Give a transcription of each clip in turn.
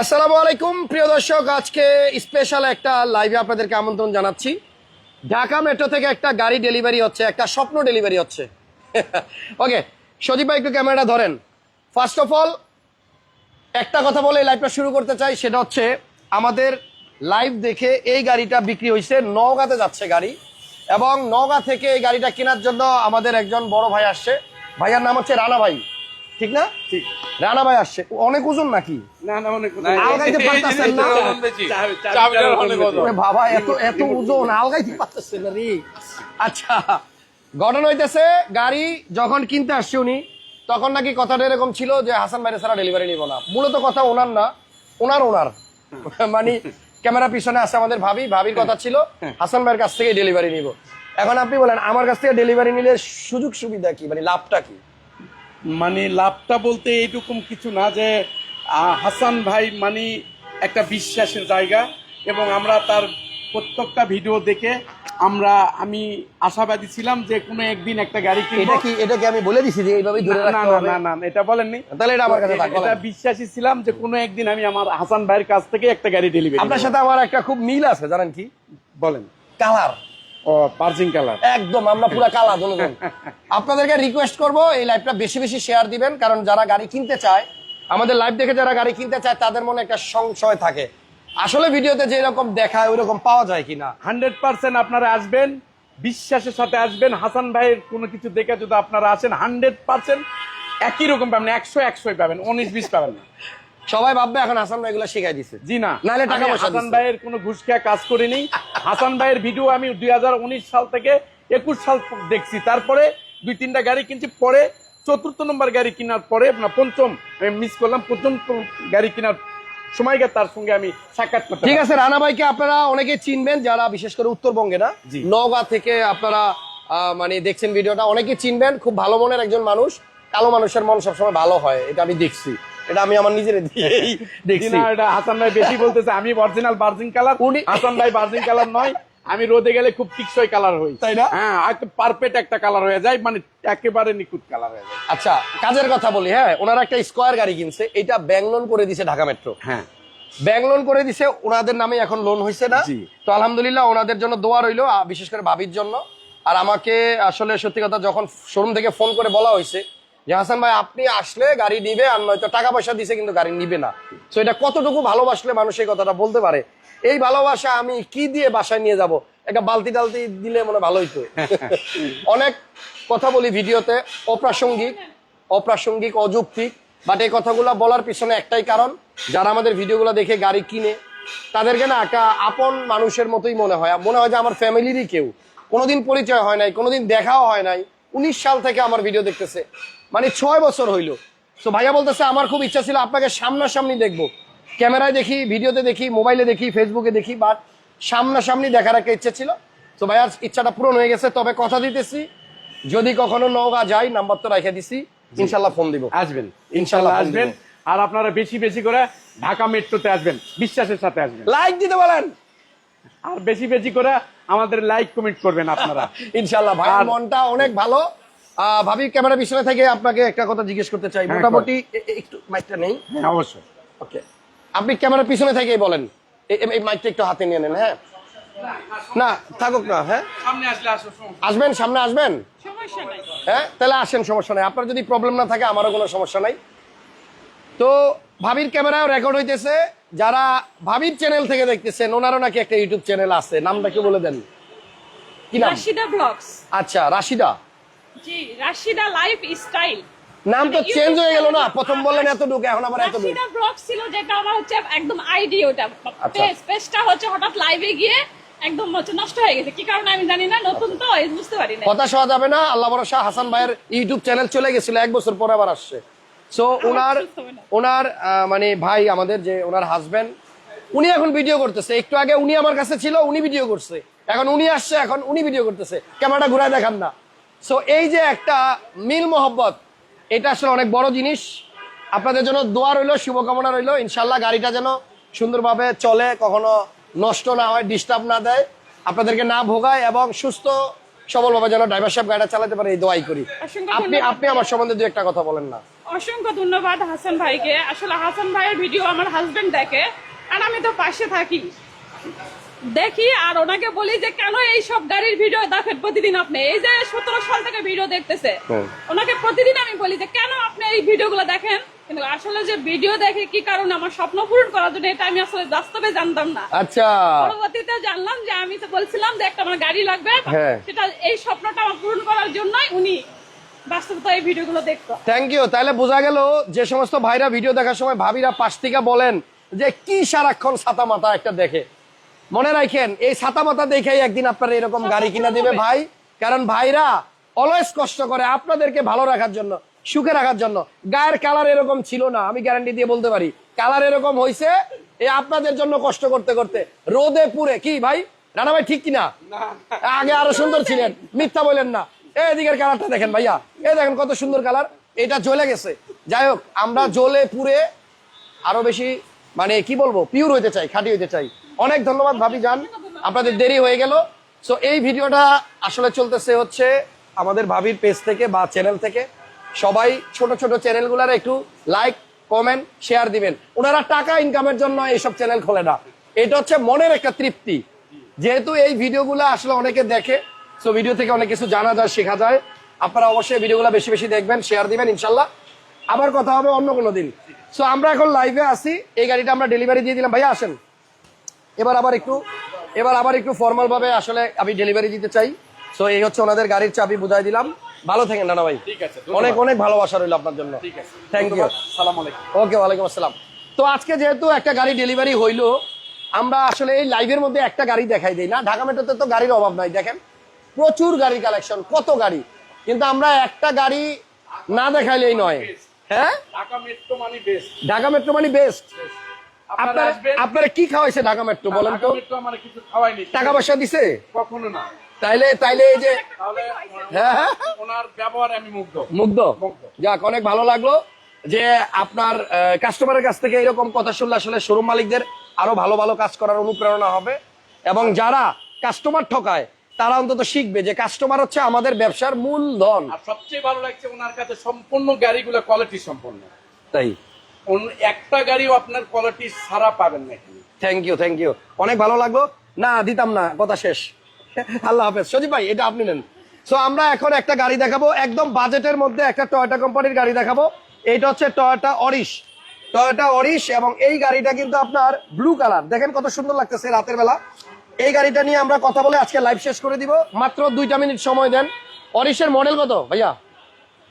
আসসালামু আলাইকুম, প্রিয় দর্শক। আজকে স্পেশাল একটা লাইভে আপনাদেরকে আমন্ত্রণ জানাচ্ছি। ঢাকা মেট্রো থেকে একটা গাড়ি ডেলিভারি হচ্ছে, একটা স্বপ্ন ডেলিভারি হচ্ছে। ওকে সদীপ ভাই, একটু ক্যামেরাটা ধরেন। ফার্স্ট অফ অল একটা কথা বলে লাইভটা শুরু করতে চাই, সেটা হচ্ছে আমাদের লাইভ দেখে এই গাড়িটা বিক্রি হয়েছে, নওগাঁতে যাচ্ছে গাড়ি। এবং নওগাঁ থেকে এই গাড়িটা কেনার জন্য আমাদের একজন বড় ভাই আসছে। ভাইয়ার নাম হচ্ছে রানা ভাই। ঠিক না? ঠিক। রানা ভাই আসছে। অনেক ওজন নাকি? না না অনেক আলগাইতে পারতাছেন না? বাবা এত এত ওজন আলগাইতে পারতেছে না রে। আচ্ছা ঘটনা হইতেছে গাড়ি যখন কিনতে আসছে উনি তখন নাকি কথাটা এরকম ছিল যে হাসান ভাইরে ছাড়া ডেলিভারি নিব না। মূলত কথা ওনার না ওনার ওনার। মানে ক্যামেরা পিছনে আছে আমাদের ভাবি ভাবির কথা ছিল হাসান ভাইয়ের কাছ থেকে ডেলিভারি নিব। এখন আপনি বলেন আমার কাছ থেকে ডেলিভারি নিলে সুযোগ সুবিধা কি? মানে লাভটা কি? মানে লাভটা বলতে এইরকম কিছু না যে হাসান ভাই মানে একটা বিশ্বাসের জায়গা এবং আমরা তার প্রত্যেকটা ভিডিও দেখে আমরা আমি আশাবাদী ছিলাম যে কোনো একদিন একটা গাড়ি এটা কি এটা কি আমি বলে দিছি যে এইভাবে ধরে না রাখতে না না না না, এটা বলেননি। তাহলে এটা আমার কাছে এটা বিশ্বাসী ছিলাম যে কোনো একদিন আমি আমার হাসান ভাইয়ের কাছ থেকে একটা গাড়ি ডেলিভারি আপনার সাথে আমার একটা খুব মিল আছে জানেন কি? বলেন। কালার। ও পার্সিং কালার। একদম আমরা পুরো কালা দুজন আপনাদেরকে রিকোয়েস্ট করব এই লাইভটা বেশি বেশি শেয়ার দিবেন কারণ যারা গাড়ি কিনতে চায় আমাদের লাইভ দেখে যারা গাড়ি কিনতে চায় তাদের মনে একটা সংশয় থাকে। আসলে ভিডিওতে যে রকম দেখায় ওই রকম পাওয়া যায় কিনা? হান্ড্রেড পার্সেন্ট আপনারা আসবেন বিশ্বাসের সাথে আসবেন। হাসান ভাইয়ের কোনো কিছু দেখে যদি আপনারা আসেন হান্ড্রেড পার্সেন্ট একই রকম পাবেন একশো একশোই পাবেন উনিশ বিশ পাবেন না। সবাই ভাববে এখন হাসান ভাই এগুলো শিখাই দিছে। জি না। নাহলে টাকা পয়সা হাসান ভাইয়ের কোনো ঘুষ খেয়ে কাজ করিনি। হাসান ভাইয়ের ভিডিও আমি দুই সাল থেকে একুশ সাল দেখছি। তারপরে দুই তিনটা গাড়ি কিনছি পরে চতুর্থ নম্বর গাড়ি কেনার পরে না পঞ্চম মিস করলাম প্রথম গাড়ি কেনার সময় তার সঙ্গে আমি সাক্ষাৎ করতে ঠিক আছে রানা ভাইকে আপনারা অনেকে চিনবেন যারা বিশেষ করে উত্তরবঙ্গে না। নওগাঁ থেকে আপনারা আহ, মানে দেখছেন ভিডিওটা অনেকে চিনবেন খুব ভালো মনের একজন মানুষ কালো মানুষের মন সবসময় ভালো হয় এটা আমি দেখছি। এটা আমি আমার নিজের দিয়েই দেখছি। না, এটা হাসান ভাই বেশি বলতেছে আমি অরিজিনাল বার্জিং কালার উনি- হাসান ভাই বার্জিং কালার নয় আমি রোদে গেলে খুব টিকসই কালার হই। তাই না? হ্যাঁ পারফেক্ট একটা কালার হয়ে যায় মানে একেবারে নিখুঁত কালার হয়ে যায়। আচ্ছা কাজের কথা বলি হ্যাঁ ওনারা একটা স্কোয়ার গাড়ি কিনছে এটা ব্যাংক লোন করে দিছে ঢাকা মেট্রো হ্যাঁ। ব্যাংক লোন করে দিছে ওনাদের নামে এখন লোন হয়েছে না। তো আলহামদুলিল্লাহ ওনাদের জন্য দোয়া রইল বিশেষ করে ভাবির জন্য। আর আমাকে আসলে সত্যি কথা যখন শোরুম থেকে ফোন করে বলা হয়েছে যে হাসান ভাই আপনি আসলে গাড়ি নিবে আর নয়তো টাকা পয়সা দিছে কিন্তু গাড়ি নিবে না। তো এটা কতটুকু ভালোবাসলে মানুষ এই কথাটা বলতে পারে? এই ভালোবাসা আমি কি দিয়ে বাসায় নিয়ে যাব? একটা বালতি টালতি দিলে মনে ভালো হইতো। অনেক কথা বলি ভিডিওতে অপ্রাসঙ্গিক অপ্রাসঙ্গিক অযৌক্তিক বাট এই কথাগুলো বলার পিছনে একটাই কারণ যারা আমাদের ভিডিওগুলো দেখে গাড়ি কিনে তাদেরকে না একটা আপন মানুষের মতোই মনে হয়। মনে হয় যে আমার ফ্যামিলিরই কেউ। কোনোদিন পরিচয় হয় নাই কোনোদিন দেখাও হয় নাই। উনিশ সাল থেকে আমার ভিডিও দেখতেছে। মানে ছয় বছর হইল। তো ভাইয়া বলতেছে আমার খুব ইচ্ছা ছিল আপনাকে সামনাসামনি দেখব। ক্যামেরায় দেখি ভিডিওতে দেখি মোবাইলে দেখি ফেসবুকে দেখি বাট সামনাসামনি দেখার একটা ইচ্ছা ছিল। তো ভাইয়ার ইচ্ছাটা পূরণ হয়ে গেছে। তবে কথা দিতেছি যদি কখনো নৌকা যাই নাম্বার তো রেখে দিছি। ইনশাল্লাহ ফোন দিব। আসবেন। ইনশাল্লাহ আসবেন। আর আপনারা বেশি বেশি করে ঢাকা মেট্রোতে আসবেন। বিশ্বাসের সাথে আসবেন। লাইক দিতে বলেন। আর বেশি বেশি করে আমাদের লাইক কমেন্ট করবেন আপনারা। ইনশাল্লাহ আর- মনটা অনেক ভালো। ভাবি ক্যামেরা পিছনে থেকে আপনাকে একটা কথা জিজ্ঞেস করতে চাই। হ্যাঁ, মোটামুটি একটু মাইকটা নেই? হ্যাঁ অবশ্যই। ওকে। আপনি ক্যামেরার পিছনে থেকেই বলেন। এই- মাইকটা একটু হাতে নিয়ে নেন হ্যাঁ? না থাকুক না হ্যাঁ? সামনে আসলে আসো আসবেন সামনে আসবেন? সমস্যা নাই। হ্যাঁ তাহলে আসেন সমস্যা নাই। আপনার যদি প্রবলেম না থাকে আমারও কোনো সমস্যা নাই। তো ভাবির ক্যামেরাও রেকর্ড হইতেছে। যারা ভাবির চ্যানেল থেকে দেখতেছেন ওনারও নাকি একটা ইউটিউব চ্যানেল আছে। নামটা কি বলে দেন। কি নাম? রাশিদা ব্লগস। আচ্ছা রাশিদা। জি রাশিদা লাইফ স্টাইল নাম তো মানে চেঞ্জ হয়ে গেল না? প্রথম বললেন এতটুকু এখন আবার এতটুকু। রাশিদা ব্লগস ছিল যেটা আমার হচ্ছে একদম আইডি ওটা আচ্ছা। পেজ পেজটা হচ্ছে হঠাৎ লাইভে গিয়ে একদম নষ্ট হয়ে গেছে। কি কারণে আমি জানি না নতুন তো বুঝতে পারি না হতাশ হওয়া যাবে না আল্লাহ ভরসা হাসান ভাইয়ের ইউটিউব চ্যানেল চলে গেছিল এক বছর পরে আবার আসছে। সো ওনার। ওনার মানে ভাই আমাদের যে ওনার হাজবেন্ড উনি এখন ভিডিও করতেছে। একটু আগে উনি আমার কাছে ছিল উনি ভিডিও করছে। এখন উনি আসছে এখন উনি ভিডিও করতেছে। ক্যামেরাটা ঘুরায় দেখান না। সো এই যে একটা মিল মোহব্বত এটা আসলে অনেক বড় জিনিস। আপনাদের জন্য দোয়া রইল শুভকামনা রইল। ইনশাল্লাহ গাড়িটা যেন সুন্দরভাবে চলে কখনো নষ্ট না হয় ডিস্টার্ব না দেয়। আপনাদেরকে না ভোগায় এবং সুস্থ সবলভাবে যেন ড্রাইভার সাহেব গাড়িটা চালাতে পারে এই দোয়াই করি। আপনি আপনি আমার সম্বন্ধে দু একটা কথা বলেন না। অসংখ্য ধন্যবাদ হাসান ভাইকে। আসলে হাসান ভাইয়ের ভিডিও আমার হাজবেন্ড দেখে আর আমি তো পাশে থাকি। দেখি আর ওনাকে বলি যে কেন এই সব গাড়ির ভিডিও দেখেন প্রতিদিন আপনি? এই যে সতেরো সাল থেকে ভিডিও দেখতেছে। ওনাকে প্রতিদিন আমি বলি যে কেন আপনি এই ভিডিওগুলো দেখেন? কিন্তু আসলে যে ভিডিও দেখে কি কারণে আমার স্বপ্ন পূরণ করার জন্য এটা আমি আসলে বাস্তবে জানতাম না। আচ্ছা। পরবর্তীতে জানলাম যে আমি তো বলছিলাম যে একটা আমার গাড়ি লাগবে। হ্যাঁ। সেটা এই স্বপ্নটা আমার পূরণ করার জন্যই উনি বাস্তবতা এই ভিডিওগুলো দেখতো। থ্যাংক ইউ তাহলে বোঝা গেল যে সমস্ত ভাইরা ভিডিও দেখার সময় ভাবিরা পাশ থেকে বলেন যে কি সারাক্ষণ ছাতা মাথা একটা দেখে? মনে রাখেন এই ছাতা মাথা দেখেই একদিন আপনার এরকম গাড়ি কিনা দিবে ভাই। কারণ ভাইরা অলওয়েজ কষ্ট করে আপনাদেরকে ভালো রাখার জন্য সুখে রাখার জন্য। গায়ের কালার এরকম ছিল না আমি গ্যারান্টি দিয়ে বলতে পারি। কালার এরকম হয়েছে এই আপনাদের জন্য কষ্ট করতে করতে। রোদে পুরে কি ভাই? রানা ভাই ঠিক কিনা? আগে আরও সুন্দর ছিলেন মিথ্যা বলেন না। এদিকের কালারটা দেখেন ভাইয়া। এ দেখেন কত সুন্দর কালার এটা জ্বলে গেছে। যাই হোক আমরা জ্বলে পুরে আরও বেশি মানে কি বলব পিওর হইতে চাই খাঁটি হইতে চাই। অনেক ধন্যবাদ, ভাবি যান আপনাদের দেরি হয়ে গেল। সো এই ভিডিওটা আসলে চলতেছে হচ্ছে আমাদের ভাবির পেজ থেকে বা চ্যানেল থেকে। সবাই ছোট ছোট চ্যানেলগুলার একটু লাইক কমেন্ট শেয়ার দিবেন। ওনারা টাকা ইনকামের জন্য এইসব চ্যানেল খোলে না। এটা হচ্ছে মনের একটা তৃপ্তি। যেহেতু এই ভিডিওগুলো আসলে অনেকে দেখে সো ভিডিও থেকে অনেক কিছু জানা যায়, শেখা যায়। আপনারা অবশ্যই ভিডিওগুলো বেশি বেশি দেখবেন শেয়ার দিবেন, ইনশাল্লাহ। আবার কথা হবে অন্য কোনো দিন। সো আমরা এখন লাইভে আসি এই গাড়িটা আমরা ডেলিভারি দিয়ে দিলাম। ভাইয়া, আসেন। এবার আবার একটু এবার আবার একটু ফর্মাল ভাবে আসলে আমি ডেলিভারি দিতে চাই। সো এই হচ্ছে ওনাদের গাড়ির চাবি বুঝাই দিলাম। ভালো থাকেন নানা ভাই। ঠিক আছে অনেক অনেক ভালোবাসা রইল আপনার জন্য। ঠিক আছে থ্যাংক ইউ সালাম আলাইকুম। ওকে ওয়ালাইকুম আসসালাম। তো আজকে যেহেতু একটা গাড়ি ডেলিভারি হইল আমরা আসলে এই লাইভের মধ্যে একটা গাড়ি দেখাই দিই না। ঢাকা মেট্রোতে তো গাড়ির অভাব নাই দেখেন। প্রচুর গাড়ি কালেকশন কত গাড়ি। কিন্তু আমরা একটা গাড়ি না দেখাইলেই নয়। হ্যাঁ? ঢাকা মেট্রো মানে বেস্ট ঢাকা মেট্রো মানে বেস্ট আপনারা কি খাওয়াইছে ঢাকা মেট্রো বলেন তো? কিছু খাওয়াইনি। টাকা পয়সা দিছে? কখনো না। তাইলে তাইলে এই যে হ্যাঁ হ্যাঁ। ওনার ব্যবহারে আমি মুগ্ধ। যাক অনেক ভালো লাগল যে আপনার কাস্টমারের কাছ থেকে এরকম কথা শুনলে আসলে শোরুম মালিকদের আরও ভালো ভালো কাজ করার অনুপ্রেরণা হবে। এবং যারা কাস্টমার ঠকায় তারা অন্তত শিখবে যে কাস্টমার হচ্ছে আমাদের ব্যবসার মূলধন। আর সবচেয়ে ভালো লাগছে ওনার কাছে সম্পূর্ণ গাড়িগুলো কোয়ালিটি সম্পন্ন। তাই? একটা গাড়িও আপনার কোয়ালিটি ছাড়া পাবেন না এখানে। থ্যাংক ইউ থ্যাংক ইউ অনেক ভালো লাগল। না দিতাম না কথা শেষ। আল্লাহ হাফেজ। সজীব ভাই এটা আপনি নেন। সো আমরা এখন একটা গাড়ি দেখাবো একদম বাজেটের মধ্যে একটা টয়োটা কোম্পানির গাড়ি দেখাবো। এইটা হচ্ছে টয়োটা অরিশ টয়োটা অরিশ এবং এই গাড়িটা কিন্তু আপনার ব্লু কালার দেখেন কত সুন্দর লাগতেছে রাতের বেলা। এই গাড়িটা নিয়ে আমরা কথা বলে আজকে লাইভ শেষ করে দিব। মাত্র দুইটা মিনিট সময় দেন। অরিশের মডেল কত ভাইয়া?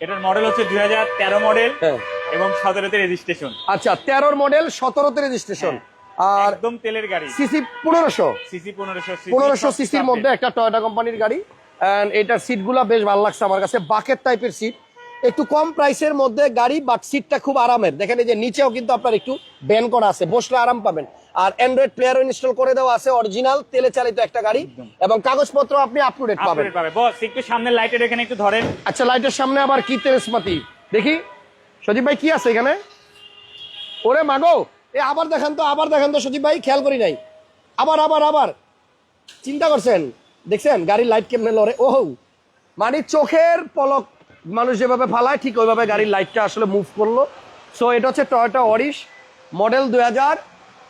এটার মডেল হচ্ছে দুই হাজার তেরো মডেল হ্যাঁ। এবং সতেরোতে রেজিস্ট্রেশন আচ্ছা তেরোর মডেল সতেরোতে রেজিস্ট্রেশন আর একদম তেলের গাড়ি। সিসি পনেরোশো। সিসি পনেরোশো পনেরোশো সিসির মধ্যে একটা টয়োটা কোম্পানির গাড়ি। অ্যান্ড এটার সিটগুলো বেশ ভালো লাগছে আমার কাছে। বাকেট টাইপের সিট একটু কম প্রাইসের মধ্যে গাড়ি বাট সিটটা খুব আরামের। দেখেন এই যে নিচেও কিন্তু আপনার একটু ব্যান করা আছে। বসলে আরাম পাবেন। আর অ্যান্ড্রয়েড প্লেয়ারও ইনস্টল করে দেওয়া আছে। অরিজিনাল তেলে চালিত একটা গাড়ি। এবং কাগজপত্র আপনি আপ টু ডেট পাবেন। বস একটু সামনে লাইটের এখানে একটু ধরেন। আচ্ছা লাইটের সামনে আবার কি তেলেসমাতি দেখি। সজীব ভাই, কি আছে এখানে? ওরে মাগো, এ আবার দেখেন তো, আবার দেখেন তো, সজীব ভাই, খেয়াল করি নাই। আবার আবার আবার। চিন্তা করছেন? দেখছেন, গাড়ির লাইট কেমনে লড়ে? ও মানে চোখের পলক মানুষ যেভাবে ফালায়, ঠিক ওইভাবে গাড়ির লাইটটা আসলে মুভ করল। সো এটা হচ্ছে টয়টা অরিশ মডেল দুই হাজার।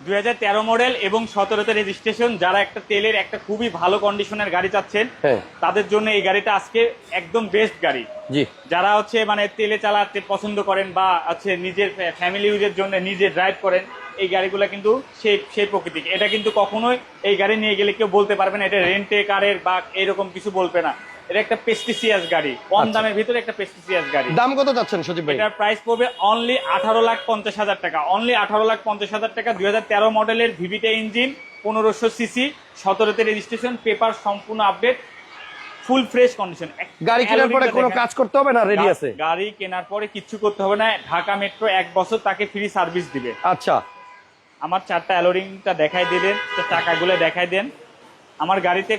দুই হাজার তেরো মডেল এবং সতেরোতে রেজিস্ট্রেশন যারা একটা তেলের একটা খুবই ভালো কন্ডিশনের গাড়ি চাচ্ছেন হ্যাঁ। তাদের জন্য এই গাড়িটা আজকে একদম বেস্ট গাড়ি। জি। যারা হচ্ছে মানে তেলে চালাতে পছন্দ করেন বা হচ্ছে নিজের ফ্যামিলি ইউজের জন্য নিজে ড্রাইভ করেন এই গাড়িগুলো কিন্তু সেই সেই প্রকৃতিক। এটা কিন্তু কখনোই এই গাড়ি নিয়ে গেলে কেউ বলতে পারবে না এটা রেন্টে কারের বা এরকম কিছু বলবে না। এটা একটা পেস্টিসিয়াস গাড়ি। কম আচ্ছা। দামের ভিতরে একটা পেস্টিসিয়াস গাড়ি। দাম কত যাচ্ছেন সজীব ভাই? এটার প্রাইস পড়বে অনলি আঠারো লাখ পঞ্চাশ হাজার টাকা। অনলি আঠারো লাখ পঞ্চাশ হাজার টাকা দুই হাজার তেরো মডেলের ভিভিটা ইঞ্জিন পনেরোশো সিসি সতেরোতে রেজিস্ট্রেশন পেপার সম্পূর্ণ আপডেট ফুল ফ্রেশ কন্ডিশন গাড়ি কেনার পরে কোনো কাজ করতে হবে না? রেডি আছে? গাড়ি কেনার পরে কিচ্ছু করতে হবে না। ঢাকা মেট্রো এক বছর তাকে ফ্রি সার্ভিস দিবে। আচ্ছা। আমার চারটা অ্যালোরিংটা দেখাই দিলেন তো টাকাগুলো দেখাই দেন। আমার গাড়িতে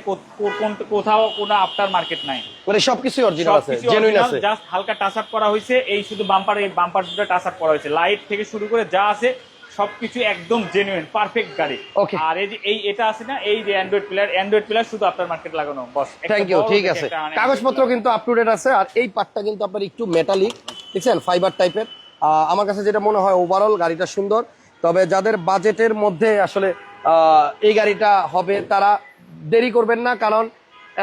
কোথাও কোনো আফটার মার্কেট নাই। মানে সবকিছু অরিজিনাল আছে জেনুইন আছে। জাস্ট হালকা টাচ আপ করা হয়েছে এই শুধু বাম্পার এই বাম্পার দুটো টাচ আপ করা হয়েছে। লাইট থেকে শুরু করে যা আছে সবকিছু একদম জেনুইন পারফেক্ট গাড়ি. আর এই যে এই এটা আছে না এই যে অ্যান্ড্রয়েড প্লেয়ার অ্যান্ড্রয়েড প্লেয়ার শুধু আপনার মার্কেট লাগানো বস থ্যাংক ইউ ঠিক আছে। মানে কাগজপত্র কিন্তু আপ টু ডেট আছে আর এই পার্টটা কিন্তু আপনার একটু মেটালিক দেখছেন? ফাইবার টাইপের আমার কাছে যেটা মনে হয় ওভারঅল গাড়িটা সুন্দর তবে যাদের বাজেটের মধ্যে আসলে আহ, এই গাড়িটা হবে তারা দেরি করবেন না কারণ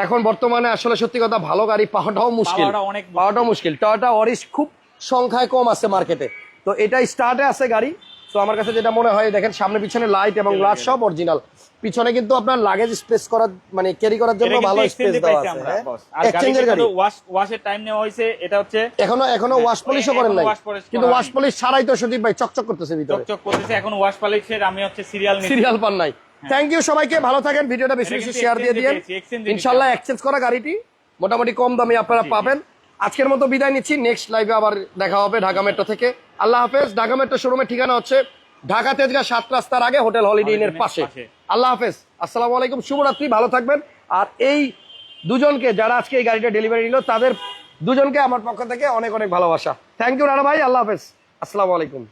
এখন বর্তমানে আসলে সত্যি কথা ভালো গাড়ি পাওয়াটাও মুশকিল। পাওয়াটাও মুশকিল। টয়োটা অরিস খুব সংখ্যায় কম আছে মার্কেটে তো এটা স্টার্টে আছে গাড়ি। তো আমার কাছে যেটা মনে হয় দেখেন সামনে পিছনে লাইট এবং গ্লাস সব অরিজিনাল পিছনে কিন্তু আপনার লাগেজ স্পেস করার মানে ক্যারি করার জন্য ভালো স্পেস দেওয়া আছে আমরা, হ্যাঁ? এক্সচেঞ্জের গাড়ি। wash- wash এর নেওয়া হয়েছে, এটা হচ্ছে এখনও এখনও ওয়াশ পলিশও করেন নাই। কিন্তু ওয়াশ পলিশ ছাড়াই তো সদীপ ভাই চকচক করতেছে ভিতরে। চকচক করতেছে, এখন ওয়াশ polish-এর আমি হচ্ছে নিচ্ছি। সিরিয়াল পান নাই। থ্যাংক ইউ সবাইকে ভালো থাকেন ভিডিওটা বেশি বেশি শেয়ার দিয়ে দিয়েন। এ ইনশাল্লাহ। এক্সচেঞ্জ করা গাড়িটি মোটামুটি কম দামে আপনারা পাবেন। আজকের মতো বিদায় নিচ্ছি নেক্সট লাইভে আবার দেখা হবে ঢাকা মেট্রো থেকে। আল্লাহ হাফেজ ঢাকা মেট্রো শোরুমের ঠিকানা হচ্ছে ঢাকা তেজগাঁ সাত রাস্তার আগে হোটেল হলিডে ইনের পাশে। আল্লাহ হাফেজ আসসালামু আলাইকুম শুভরাত্রি ভালো থাকবেন। আর এই দুজনকে যারা আজকে এই গাড়িটা ডেলিভারি নিল তাদের দুজনকে আমার পক্ষ থেকে অনেক অনেক ভালোবাসা। থ্যাংক ইউ রানা ভাই আল্লাহ হাফেজ আসসালামু আলাইকুম।